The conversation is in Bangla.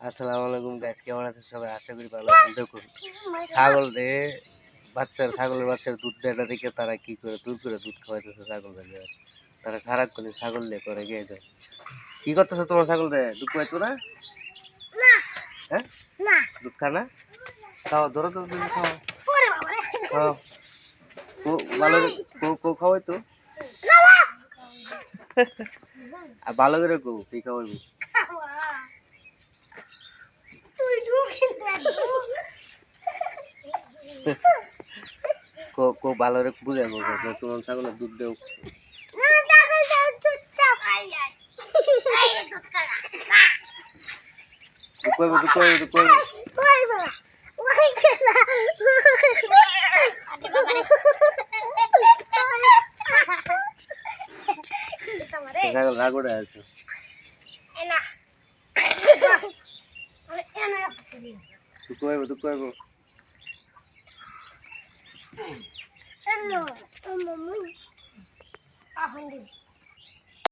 আসসালামু আলাইকুম গাইস কেমন আছেন সবাই? আশা করি ভালো আছেন। দেখুন ছাগল দে বাচ্চার ছাগলের বাচ্চার দুধ দেওয়াটা দেখে তারা কি করে দূর করে দুধ খাওয়াইতেছে ছাগল তারা সারাক্ষণ ছাগল দিয়ে করে গিয়ে দেয়। কি করতেছে তোমার ছাগল রে? দুধ খাওয়াইতো না? হ্যাঁ? দুধ খা না? খাও ধরো তো তুমি খাও। খাও। কো ভালো কো খাওয়াই তো ভালো করে কো কি খাওয়াইবো কো ভালো বলব যে তোমার ছাগলের দুধ দেও। দুধ খাইবো দুধ খাইবো দুধ খাইবো ছাগল রাগ উঠে আছে দুধ খাইবো i'm a Ah, honey.